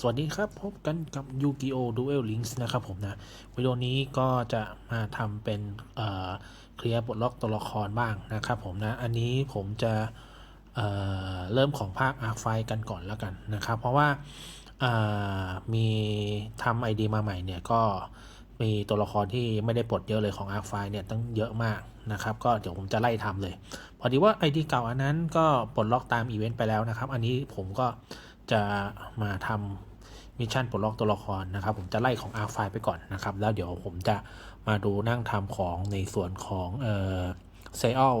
สวัสดีครับ พบกันกับ Yu-Gi-Oh! Duel Links นะครับผมนะ วิดีโอนี้ก็จะมาทำเป็นเคลียร์ปลดล็อกตัวละครบ้างนะครับผมนะ อันนี้ผมจะเเริ่มของภาค Arc f i กันก่อนแล้วกันนะครับ เพราะว่าเอ่อมีทำ ID มาใหม่เนี่ย ก็มีตัวละครที่ไม่ได้ปลดเยอะเลยของ Arc f i เนี่ยตั้งเยอะมากนะครับ ก็เดี๋ยวผมจะไล่ทำเลย พอดีว่า ID เก่าอันนั้นก็ปลดล็อกตามอีเวนต์ไปแล้วนะครับ อันนี้ผมก็ จะมาทำมิชชั่นปลดล็อกตัวละครนะครับ ผมจะไล่ของ Arc f i ไปก่อนนะครับ แล้วเดี๋ยวผมจะมาดูนั่งทำของในส่วนของเอ่อเซล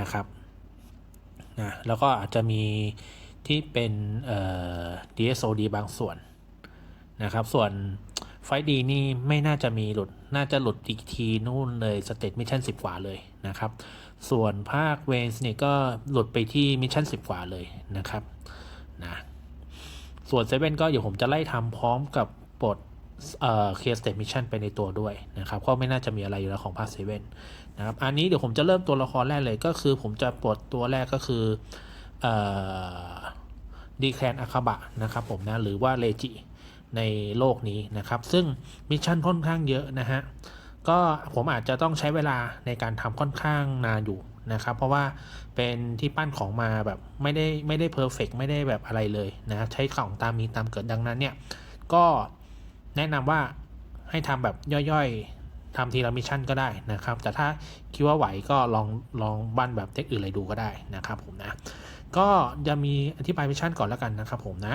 นะครับนะแล้วก็อาจจะมีที่เป็นเอ่อ DSOD บางส่วนนะครับ ส่วนไฟดีนี่ไม่น่าจะมีหลุด น่าจะหลุดอีกทีนู่นเลยสเตตมิชชั่น10 กว่าเลยนะครับ ส่วนภาคเวนส์เนี่ยก็หลุดไปที่มิชชั่น10 กว่าเลยนะครับ นะ ส่วนเซเว่นก็เดี๋ยวผมจะไล่ทำพร้อมกับปลดเอ่อเคสเตมิชชั่นไปในตัวด้วยนะครับก็ไม่น่าจะมีอะไรอยู่แล้วของภาคเซเว่นนะครับอันนี้เดี๋ยวผมจะเริ่มตัวละครแรกเลยก็คือผมจะปลดตัวแรกก็คือเอ่อดีแคลนอาคาบะนะครับผมนะหรือว่าเลจิในโลกนี้นะครับ ซึ่งมิชชั่นค่อนข้างเยอะนะฮะก็ผมอาจจะต้องใช้เวลาในการทำค่อนข้างนานอยู่ นะครับ เพราะว่าเป็นที่ปั้นของมาแบบไม่ได้ไม่ได้เพอร์เฟกไม่ได้แบบอะไรเลยนะใช้ของตามมีตามเกิดดังนั้นเนี่ย ก็แนะนำว่าให้ทำแบบย่อยๆทำทีละมิชชั่นก็ได้นะครับ แต่ถ้าคิดว่าไหวก็ลองลองบั้นแบบเทคอื่นอะไรดูก็ได้นะครับผมนะก็จะมีอธิบายมิชชั่นก่อนแล้วกันนะครับผมนะ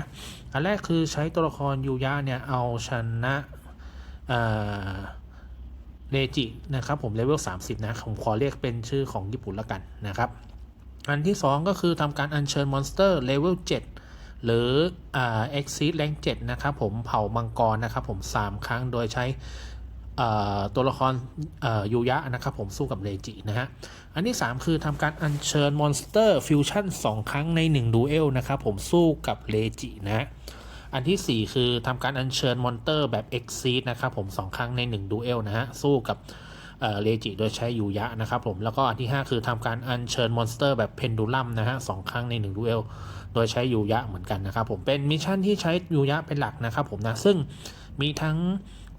อันแรกคือใช้ตัวละครยูยะเนี่ยเอาชนะ เอ่อเลจินะครับผมเลเวล30 นะผมขอเรียกเป็นชื่อของญี่ปุ่นล้วกันนะครับ อันที่ 2 ก็คือทำการอัญเชิญมอนสเตอร์เลเวล7หรืออ่า Exceed Rank 7นะครับผมเผ่ามังกรนะครับผม 3 ครั้งโดยใช้ตัวละครยูยะนะครับผมสู้กับเลจินะฮะ อันที่ 3 คือทำการอัญเชิญมอนสเตอร์ฟิวชั่น2ครั้งใน 1 ดูเอลนะครับผมสู้กับเลจินะฮะ อันที่ 4 คือทำการอัญเชิญมอนเตอร์แบบ Exceed นะครับผม 2 ครั้งใน 1 ดูเอลนะฮะ สู้กับเลจิโดยใช้ยูยะนะครับผม แล้วก็อันที่ 5 คือทำการอัญเชิญมอนสเตอร์แบบเพนดูลัมนะฮะสครั้งใน 1 ดูเอลโดยใช้ยูยะเหมือนกันนะครับผม เป็นมิชชั่นที่ใช้ยูยะเป็นหลักนะครับผมนะ ซึ่งมีทั้ง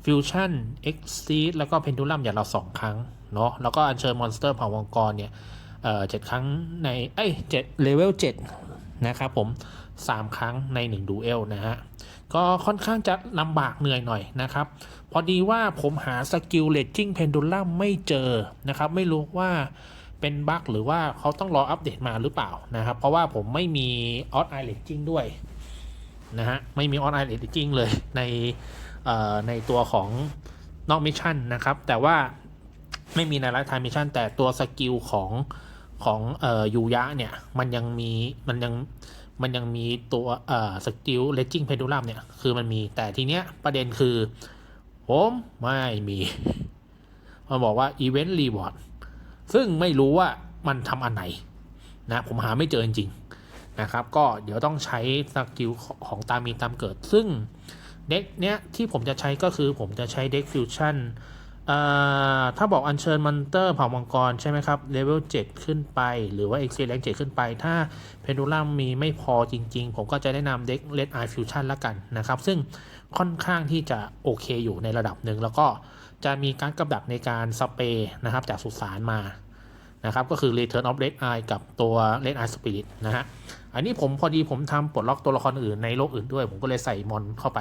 ฟิวชั่น Exceed แล้วก็เพนดูลัมอย่างละ2ครั้งเนาะแล้วก็อัญเชิญมอนสเตอร์เผ่ามังกรเนี่ยเจ็ดครั้งใน เอ้ยเจ็ดเลเวล7นะครับผม 3 ครั้งใน 1 ดูเอลนะฮะ ก็ค่อนข้างจะลำบากเหนื่อยหน่อยนะครับ พอดีว่าผมหาสกิลเลจจิ้งเพนดูลัมไม่เจอนะครับ ไม่รู้ว่าเป็นบั๊กหรือว่าเขาต้องรออัปเดตมาหรือเปล่านะครับ เพราะว่าผมไม่มีออสไอเลจจิ้งด้วยนะฮะ ไม่มีออสไอเลจจิ้งเลยในในตัวของนอกมิชชั่นนะครับ แต่ว่าไม่มีในไลฟ์ไทม์มิชชั่นแต่ตัวสกิลของของเอ่อยูยะเนี่ย มันยังมีมันยัง มันยังมีตัวเอ่อสกิลเลจิ n งเพนดูลัมเนี่ย คือมันมีแต่ทีเนี้ยประเด็นคือผมไม่มี มันบอกว่า Event Reward ซึ่งไม่รู้ว่ามันทำอันไหนนะผมหาไม่เจอจริงๆนะครับ ก็เดี๋ยวต้องใช้สกิลของตามมีตามเกิด ซึ่งเด็กเนี้ยที่ผมจะใช้ก็คือผมจะใช้เด็กฟิวชั่นอ ถ้าบอกอัญเชิญมอนเตอร์เผ่ามังกรใช่ไหมครับเลเวล7ขึ้นไป หรือว่า e x c e l 7ขึ้นไป ถ้าเพนดูลัมมีไม่พอจริงๆ ผมก็จะแนะนำเด็ก Red Eye Fusion ละกันนะครับ ซึ่งค่อนข้างที่จะโอเคอยู่ในระดับหนึ่ง แล้วก็จะมีการกำดักในการสเปย์นะครับจากสุสานมานะครับก็คือ Return of Red Eye กับตัว Red Eye Spirit นะฮะอันนี้ผมพอดีผมทำปลดล็อกตัวละครอื่นในโลกอื่นด้วย ผมก็เลยใส่มอนเข้าไป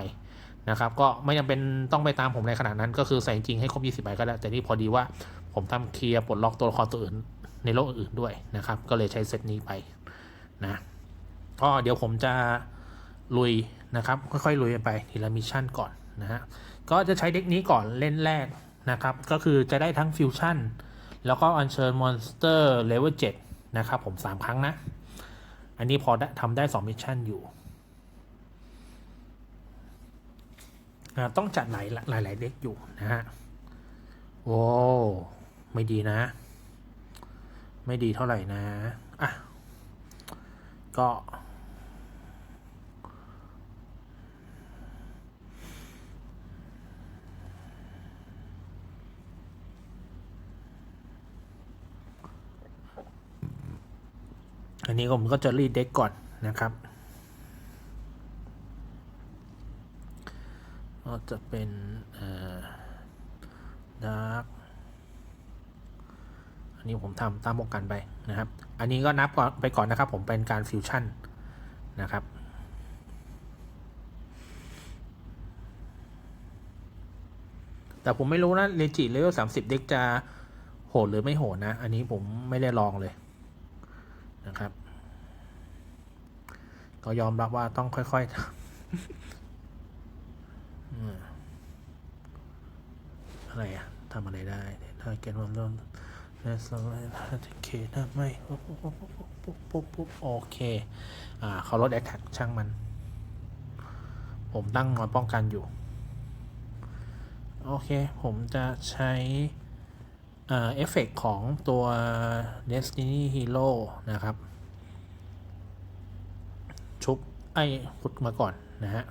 นะครับก็ไม่จำเป็นต้องไปตามผมในขนาดนั้น ก็คือใส่จริงให้ครบ 20ใบก็ได้แต่นี่พอดีว่าผมทำเคลียร์ปลดล็อกตัวละครตัวอื่นในโลกอื่นด้วยนะครับ ก็เลยใช้เซตนี้ไปนะก็เดี๋ยวผมจะลุยนะครับ ค่อยๆลุยไปทีละมิชชั่นก่อนนะฮะก็จะใช้เด็กนี้ก่อนเล่นแรกนะครับ ก็คือจะได้ทั้งฟิวชั่นแล้วก็อัญเชิญมอนสเตอร์เลเวล7นะครับผม 3 ครั้งนะ อันนี้พอได้ทำได้ 2 มิชชั่นอยู่ นะ ต้องจัดหลายหลายหลายเด็กอยู่นะฮะโอ้ไม่ดีนะ ไม่ดีเท่าไหร่นะอะก็อันนี้ผมก็จะรีดเด็กก่อนนะครับ ก็จะเป็นดาร์กอันนี้ผมทำตามโปรแกรมไปนะครับ อันนี้ก็นับก่อนไปก่อนนะครับ ผมเป็นการฟิวชั่นนะครับแต่ผมไม่รู้นะเลจิเลเวลสามสิบเด็กจะโหดหรือไม่โหดนะ อันนี้ผมไม่ได้ลองเลยนะครับ ก็ยอมรับว่าต้องค่อยๆทำอืม อะไรอะทำอะไรได้ถ้าเกณฑ์วันต้นแล้วสมัยถ้าจะเคนะไม่ปุ๊บปุ๊บปุ๊บปุ๊บปุ๊บปุ๊บโอเค อ่าเขาลดแอคแท็กช่างมัน ผมตั้งนอนป้องกันอยู่ โอเค ผมจะใช้เอ่อเอฟเฟกของตัว Destiny Hero นะครับ ชุบไอ้พุดมาก่อนนะฮะ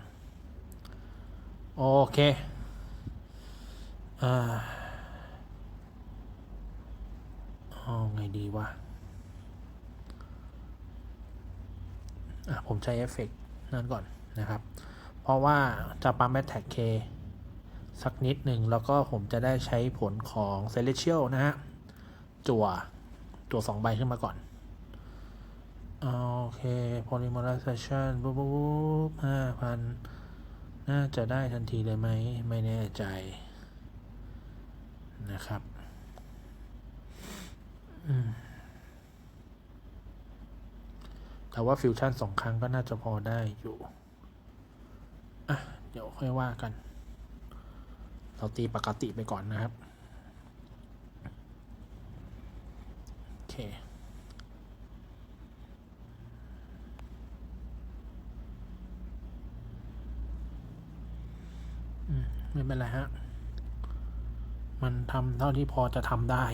โอเค อ่าเอาไงดีวะ อะ ผมใช้เอฟเฟกนั่นก่อนนะครับ เพราะว่าจะปั๊มแมทแท็กเคสักนิดหนึ่งแล้วก็ผมจะได้ใช้ผลของ Celestial นะฮะ จั่ว จั่วสองใบขึ้นมาก่อน โอเค polymerization ปุ๊บปุ๊บห้าพันน่าจะได้ทันทีเลยไหม ไม่แน่ใจ นะครับแต่ว่าฟิวชั่นสองครั้งก็น่าจะพอได้อยู่ อะ เดี๋ยวค่อยว่ากัน เราตีปกติไปก่อนนะครับ โอเคไม่เป็นไรฮะ มันทำเท่าที่พอจะทำได้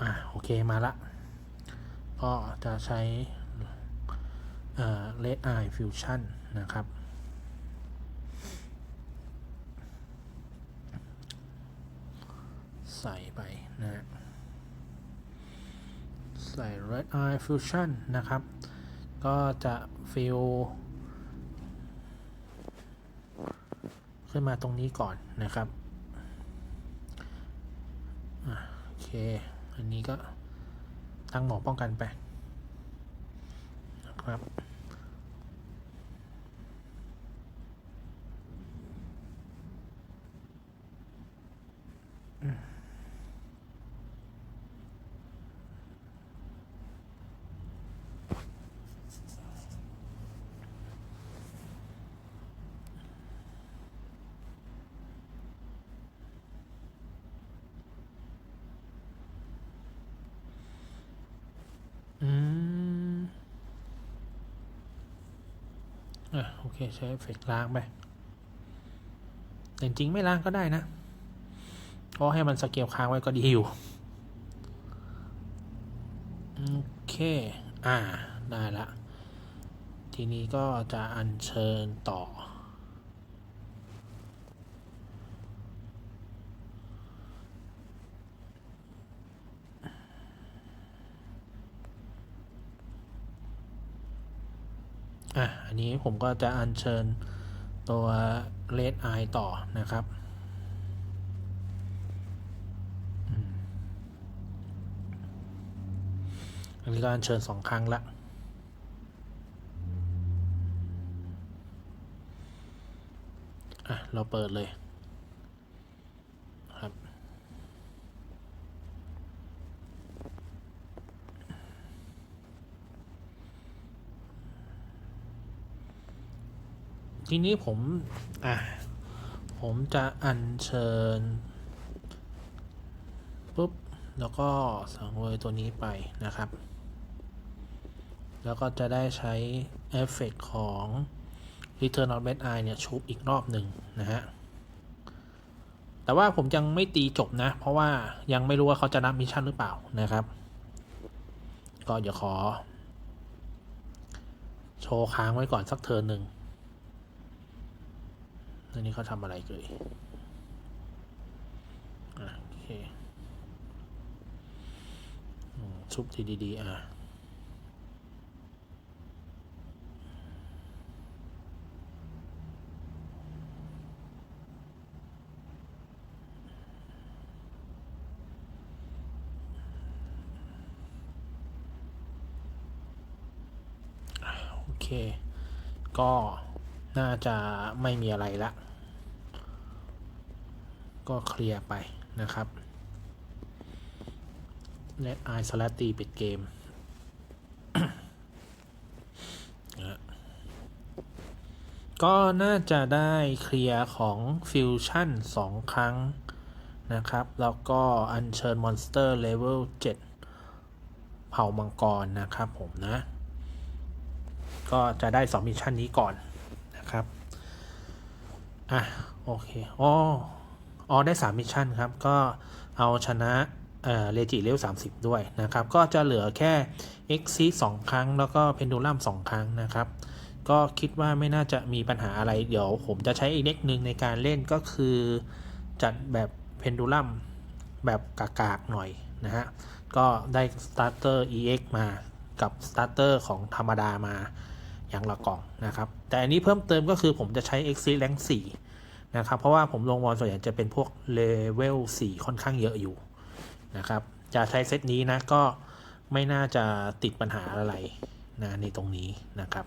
อะโอเคมาละ ก็จะใช้เอ่อ Red Eye Fusion นะครับ ใส่ไปนะใส่ Red Eye Fusion นะครับ ก็จะฟิล ขึ้นมาตรงนี้ก่อนนะครับอะโอเค อันนี้ก็ตั้งหมอป้องกันไปนะครับอื อะโอเคใช้เอฟเฟกต์ล้างไปแต่จริงไม่ล้างก็ได้นะเพราะให้มันสเกลค้างไว้ก็ดีอยู่โอเคอ่าได้ละทีนี้ก็จะอัญเชิญต่อ อะ อั นนี้ผมก็จะอัญเชิญตัว Red Eye ต่อนะครับอันนี้ก็อัญเชิญสองครั้งละอะ เราเปิดเลย ทีนี้ผม อะ ผมจะอัญเชิญปุ๊บ แล้วก็สังเวยตัวนี้ไปนะครับ แล้วก็จะได้ใช้เอฟเฟกของ Return of Red Eye เนี่ยชุบอีกรอบหนึ่งนะฮะ แต่ว่าผมยังไม่ตีจบนะ เพราะว่ายังไม่รู้ว่าเขาจะนับมิชชั่นหรือเปล่านะครับ ก็เดี๋ยวขอ โชว์ค้างไว้ก่อนสักเทิร์นหนึ่งัวนี้เขาทำอะไรเกยโอเคซุปดีๆอะโอเค ก็น่าจะไม่มีอะไรละ ก็เคลียร์ไปนะครับ Let I s l a t ตีปิดเกมนะก็น่าจะได้เคลียร์ของฟิวชั่น2 ครั้งนะครับ แล้วก็อัญเชิญมอนสเตอร์เลเวล7 เผ่ามังกรนะครับผมนะ ก็จะได้ 2 มิชชั่นนี้ก่อนนะครับ อะ โอเคอ๋อ อ๋อได้ 3 มิชชั่นครับ ก็เอาชนะเอ่อเลจิเลว30 ด้วยนะครับ ก็จะเหลือแค่ e x c 2ครั้ง แล้วก็เพนดูลัม2ครั้งนะครับ ก็คิดว่าไม่น่าจะมีปัญหาอะไร เดี๋ยวผมจะใช้อีกเด็กหนึ่งในการเล่นก็คือจัดแบบเพนดูลัมแบบกากๆหน่อยนะฮะ ก็ได้สตาร์เตอร์ EX มากับสตาร์เตอร์ของธรรมดามาอย่างละกล่องนะครับ แต่อันนี้เพิ่มเติมก็คือผมจะใช้ X Rank 4 นะครับเพราะว่าผมลงวอลส่วนใหญ่จะเป็นพวกเลเวล4ค่อนข้างเยอะอยู่นะครับจะใช้เซตนี้นะก็ไม่น่าจะติดปัญหาอะไรนะในตรงนี้นะครับ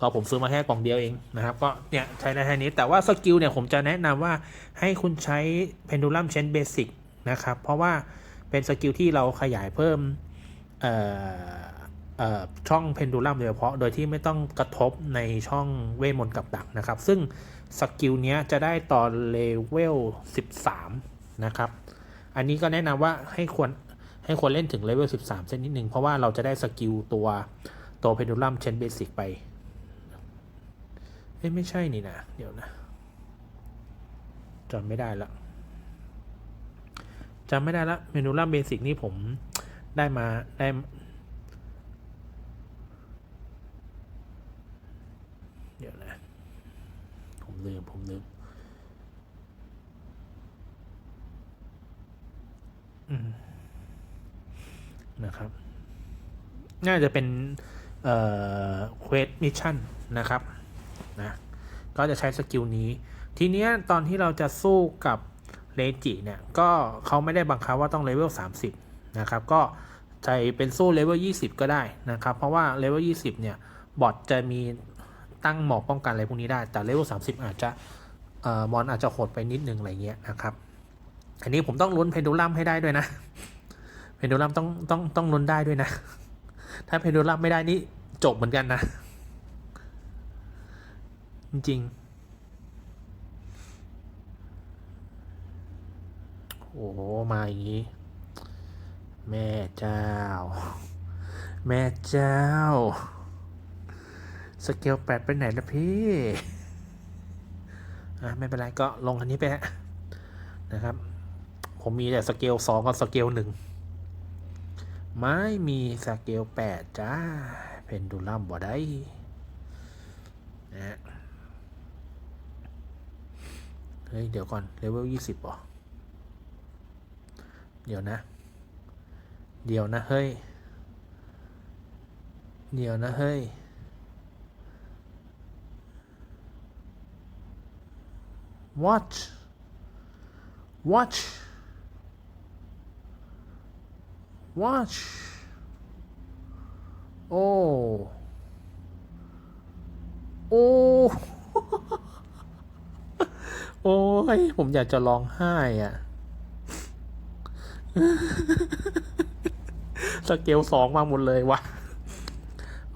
ก็ผมซื้อมาแค่กล่องเดียวเองนะครับ ก็เนี่ยใช้ได้แค่นี้แต่ว่าสกิลเนี่ยผมจะแนะนำว่าให้คุณใช้ Pendulum Chain Basic นะครับ เพราะว่าเป็นสกิลที่เราขยายเพิ่มเอ่อเอ่อช่อง Pendulum โดยเฉพาะ โดยที่ไม่ต้องกระทบในช่องเวทมนต์กับดักนะครับ ซึ่ง สกิลเนี้ยจะได้ตอนเลเวล 13 นะครับ อันนี้ก็แนะนำว่าให้ควรให้ควรเล่นถึงเลเวล 13 เส้นนิดนึง เพราะว่าเราจะได้สกิลตัวตัว Pendulum Chain Basic ไป เอ้ยไม่ใช่นี่นะ เดี๋ยวนะจำไม่ได้ละจำไม่ได้ละเมนูล่าเบสิกนี่ผมได้มาได้ เดี๋ยวนะ ผมลืมผมลืมอืมนะครับ น่าจะเป็น เอ่อเควสมิชชั่นนะครับ นะ ก็จะใช้สกิลนี้ ทีเนี้ยตอนที่เราจะสู้กับเลจิเนี่ย ก็เขาไม่ได้บังคับว่าต้องเลเวล 30 นะครับ ก็ใจเป็นสู้เลเวล 20 ก็ได้นะครับ เพราะว่าเลเวล 20 เนี่ย บอทจะมี ตั้งหมอกป้องกันอะไรพวกนี้ได้ แต่เลเวล30อาจจะมอนอาจจะโหดไปนิดนึงอะไรเงี้ยนะครับ อันนี้ผมต้องลุ้นเพนดูลัมให้ได้ด้วยนะ เพนดูลัมต้องต้องต้องลุ้นได้ด้วยนะ ถ้าเพนดูลัมไม่ได้นี่จบเหมือนกันนะ จริงโอ้มาอย่างนี้ แม่เจ้า แม่เจ้า สเกลแปดไปไหนนะพี่อะไม่เป็นไรก็ลงอันนี้ไปฮะนะครับ ผมมีแต่สเกลสองกับสเกลหนึ่งไม่มีสเกลแปดจ้า เพนดูลัมบ่ได้นะเฮ้ย เดี๋ยวก่อนเลเวลยี่สิบหรอเดี๋ยวนะ เดี๋ยวนะ เฮ้ย เดี๋ยวนะ เฮ้ย watch watch watch โอ้โอ้โอ้ย ผมอยากจะร้องไห้อะ สเกลสองมาหมดเลยวะ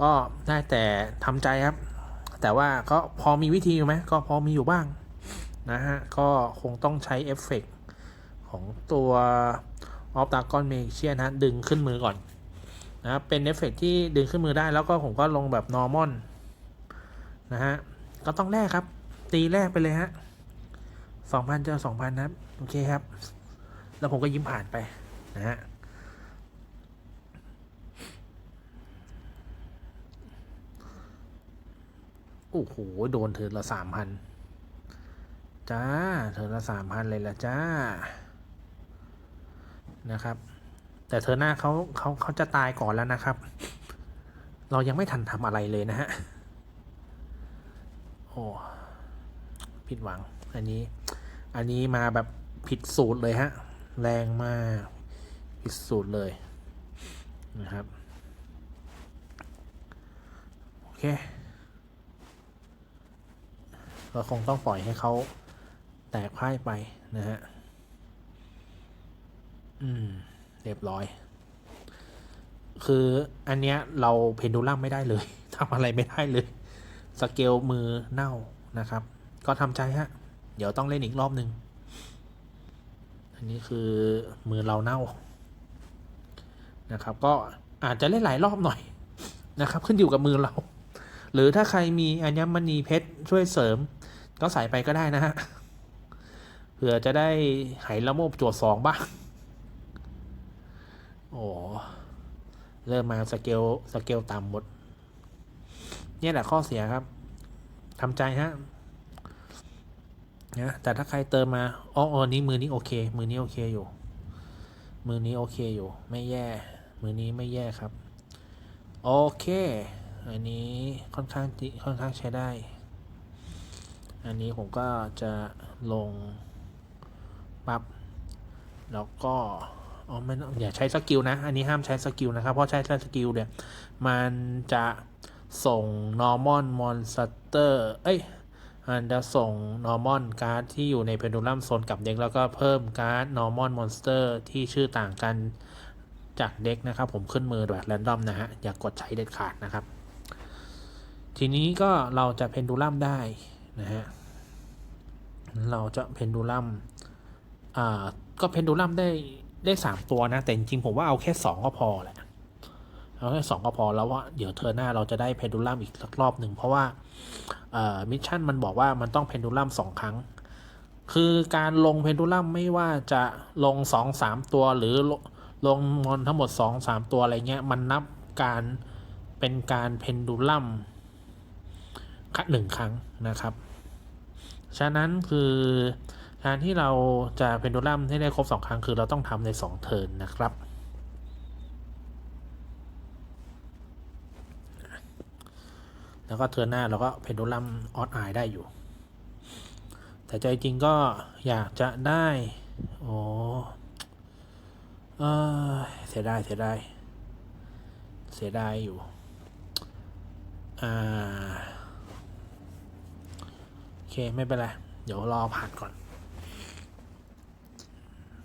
ก็ได้แต่ทำใจครับ แต่ว่าก็พอมีวิธีอยู่ไหม ก็พอมีอยู่บ้าง นะฮะ ก็คงต้องใช้เอฟเฟกต์ของตัวออฟตากอนเมเชียนะดึงขึ้นมือก่อนนะเป็นเอฟเฟกต์ที่ดึงขึ้นมือได้แล้วก็ผมก็ลงแบบ normal นะฮะ ก็ต้องแลกครับ ตีแรกไปเลยฮะสองพันเจอสองพันนะครับ โอเคครับ แล้วผมก็ยิ้มผ่านไปนะฮะโอ้โห โดนเธอละสามพัน จ้า เธอละสามพันเลยละจ้า นะครับ แต่เธอหน้าเขาเขาเขาจะตายก่อนแล้วนะครับ เรายังไม่ทันทำอะไรเลยนะฮะ โอ้ ผิดหวัง อันนี้ อันนี้มาแบบผิดสูตรเลยฮะ แรงมาก ผิดสูตรเลยนะครับ โอเคเราคงต้องปล่อยให้เขา แตกพ่ายไปนะฮะ อืม เรียบร้อย คืออันเนี้ยเราเพนดูลัมไม่ได้เลยทำอะไรไม่ได้เลย สเกลมือเน่านะครับ ก็ทำใจฮะ เดี๋ยวต้องเล่นอีกรอบหนึ่งอันนี้คือมือเราเน่านะครับ ก็อาจจะเล่นหลายรอบหน่อยนะครับ ขึ้นอยู่กับมือเรา หรือถ้าใครมีอัญมณีเพชรช่วยเสริม ก็ใส่ไปก็ได้นะฮะ ผื่อจะได้ไหละโมบจวดสองบ้าง โอ้ เริ่มมาสเกลสเกลต่ำหมด เนี่ยแหละข้อเสียครับทำใจฮะนะแต่ถ้าใครเติมมาอ๋อออนี้มือนี้โอเค มือนี้โอเคอยู่ มือนี้โอเคอยู่ ไม่แย่ มือนี้ไม่แย่ครับ โอเค อันนี้ค่อนข้างค่อนข้างใช้ได้ อันนี้ผมก็จะลง ปับ๊บแล้วก็อ๋อไม่อย่าใช้สกิลนะ อันนี้ห้ามใช้สกิลนะครับ เพราะใช้สกิลเนี่ย มันจะส่ง normal monster เอ้ยมันจะส่ง normal การ์ดที่อยู่ใน pendulum zone กับเด็ก แล้วก็เพิ่มการ์ด normal monster ที่ชื่อต่างกันจากเด็กนะครับ ผมขึ้นมือแบบ random นะฮะ อย่ากกดใช้เด็ดขาดนะครับ ทีนี้ก็เราจะ pendulum ได้นะฮะ เราจะเพนดูลัม ก็เพนดูลัมได้ได้สามตัวนะ แต่จริงๆผมว่าเอาแค่สองก็พอแหละเอาแค่สองก็พอแล้วว่าเดี๋ยวเธอหน้าเราจะได้เพนดูลัมอีกสักรอบหนึ่งเพราะว่าเอมิชชั่นมันบอกว่ามันต้องเพนดูลัมสองครั้ง คือการลงเพนดูลัมไม่ว่าจะลงสองสามตัวหรือลลงมอนทั้งหมดสองสามตัวอะไรเงี้ยมันนับการเป็นการเพนดูลัมคัดหนึ่งครั้งนะครับ ฉะนั้นคือ การที่เราจะเพนดูลัมให้ได้ครบสองครั้งคือเราต้องทำในสองเทิร์นนะครับ แล้วก็เทิร์นหน้าเราก็เพนดูลัมออดไอได้อยู่ แต่ใจจริงก็อยากจะได้โอ้เออเสียดายเสียดายเสียดายอยู่ อ่า โอเค ไม่เป็นไร เดี๋ยวรอผ่านก่อน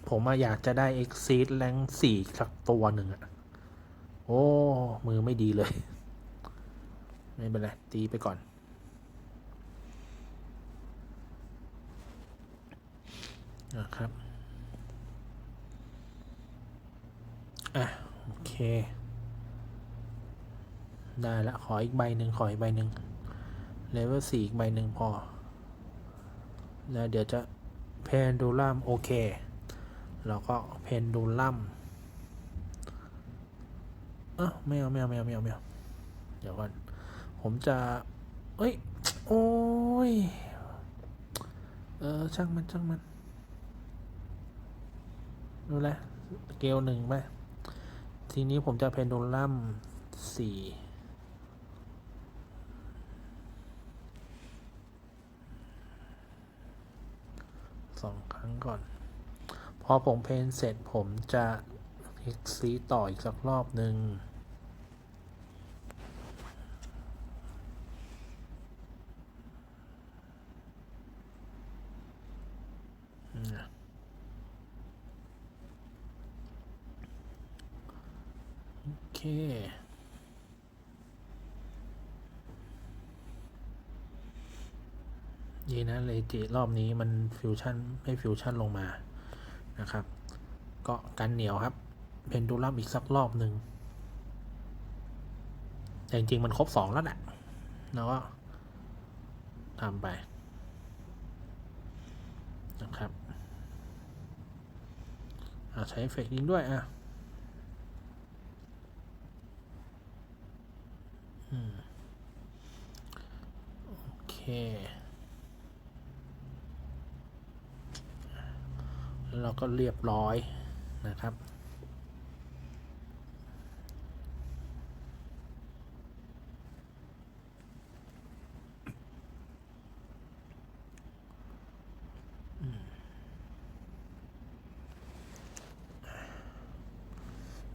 ผมอยากจะได้ Exceed แรงสี่สักตัวหนึ่งอะโอ้ มือไม่ดีเลย ไม่เป็นไร ตีไปก่อน นะครับ อะ โอเค ได้ละ ขออีกใบหนึ่งขออีกใบหนึ่งเลเวลสี่อีกใบหนึ่งพอ แล้วเดี๋ยวจะเพนดูลัมโอเค แล้วก็เพนดูลัมเออไม่เอาไม่เอาไม่เอาไม่เอาไม่เอาเดี๋ยวก่อนผมจะ เอ้ย โอ้ย เออ ช่างมัน ช่างมัน ดูแลเกลหนึ่งไป ทีนี้ผมจะเพนดูลัมสี่สองครั้งก่อน พอผมเพนเสร็จผมจะเอ็กซีต่ออีกสักรอบหนึ่งโอเคดีนะเลจิรอบนี้มันฟิวชั่นไม่ฟิวชั่นลงมา นะครับ ก็กันเหนียวครับ เพนดูลัมอีกสักรอบหนึ่งแต่จริงๆมันครบสองแล้วแหละแล้วก็ทำไปนะครับอะใช้เอฟเฟกต์นี้ด้วยอะอโอเค แล้วเราก็เรียบร้อยนะครับ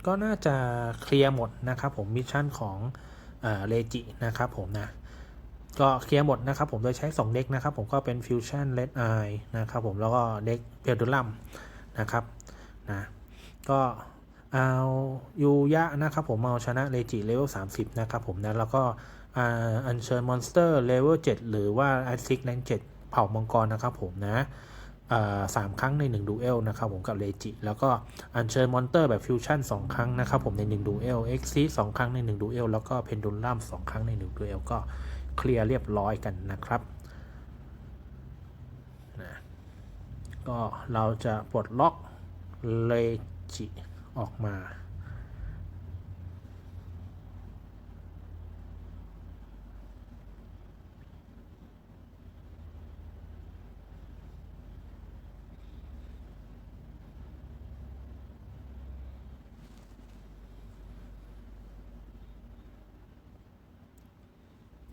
ก็น่าจะเคลียร์หมดนะครับผมมิชชั่นของเลจินะครับผมนะ ก็เคลียร์หมดนะครับผมโดยใช้ 2 เด็กนะครับผมก็เป็น Fusion Red Eye นะครับผมแล้วก็เด็กเ e ลดูลัมนะครับนะก็เอายูยะนะครับผมเอาชนะเลจิเลเวล30 นะครับผมนะแล้วก็อัญเชิญมอนสเตอร์เลเวล7หรือว่าไอซิกแรง7เผ่ามังกรนะครับผมนะสามครั้งใน1ดูเอลนะครับผมกับเลจิแล้วก็อัญเชิญมอนเตอร์แบบฟิวชั่น2ครั้งนะครับผมใน1ดูเอลเอ็กซิสองครั้งใน1ดูเอลแล้วก็เพนดูลัม2ครั้งใน1ดูเอลก็ เคลียร์เรียบร้อยกันนะครับนะก็เราจะปลดล็อกเลจิออกมา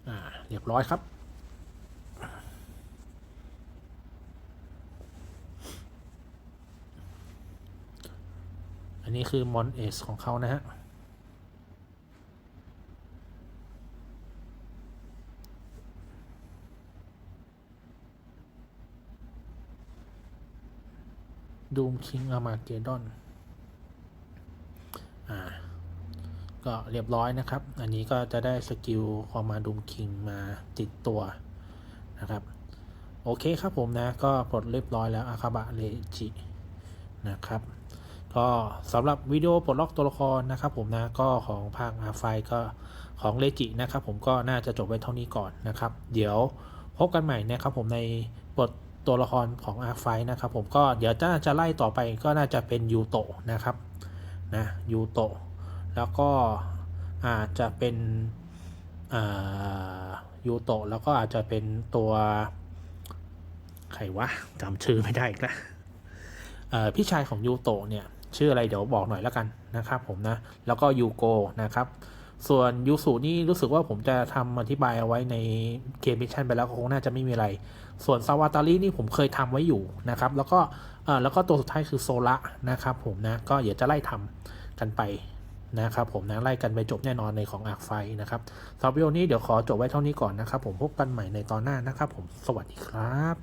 อ่า เรียบร้อยครับอันนี้คือมอนเอสของเขานะฮะ ดูมคิงอามาเกดอน อ่า ก็เรียบร้อยนะครับ อันนี้ก็จะได้สกิลของมาดูมคิงมาติดตัวนะครับ โอเคครับผมนะ ก็ปลดเรียบร้อยแล้วอาคาบะเลจินะครับก็สำหรับวิดีโอปลดล็อกตัวละครนะครับผมนะก็ของภาคอาไฟก็ของเลจินะครับผมก็น่าจะจบไว้เท่านี้ก่อนนะครับ เดี๋ยวพบกันใหม่นะครับผมในบทตัวละครของอาไฟนะครับผมก็เดี๋ยวจะจะไล่ต่อไปก็น่าจะเป็นยูโตะนะครับนะยูโตะ แล้วก็อาจจะเป็นยูโตะแล้วก็อาจจะเป็นตัวใครวะจำชื่อไม่ได้อีกแล้วพี่ชายของยูโตะเนี่ยชื่ออะไรเดี๋ยวบอกหน่อยแล้วกันนะครับผมนะ แล้วก็ยูโกนะครับ ส่วนยูสุนี่รู้สึกว่าผมจะทำอธิบายเอาไว้ในเกมมิชชั่นไปแล้วก็คงน่าจะไม่มีอะไร ส่วนซาวาตารินี่ผมเคยทำไว้อยู่นะครับ แล้วก็แล้วก็ตัวสุดท้ายคือโซละนะครับผมนะ ก็เดี๋ยวจะไล่ทำกันไป นะครับผมนะไล่กันไปจบแน่นอนในของอาร์ไฟนะครับสำหรับวิดีโอนี้เดี๋ยวขอจบไว้เท่านี้ก่อนนะครับผมพบกันใหม่ในตอนหน้านะครับผมสวัสดีครับ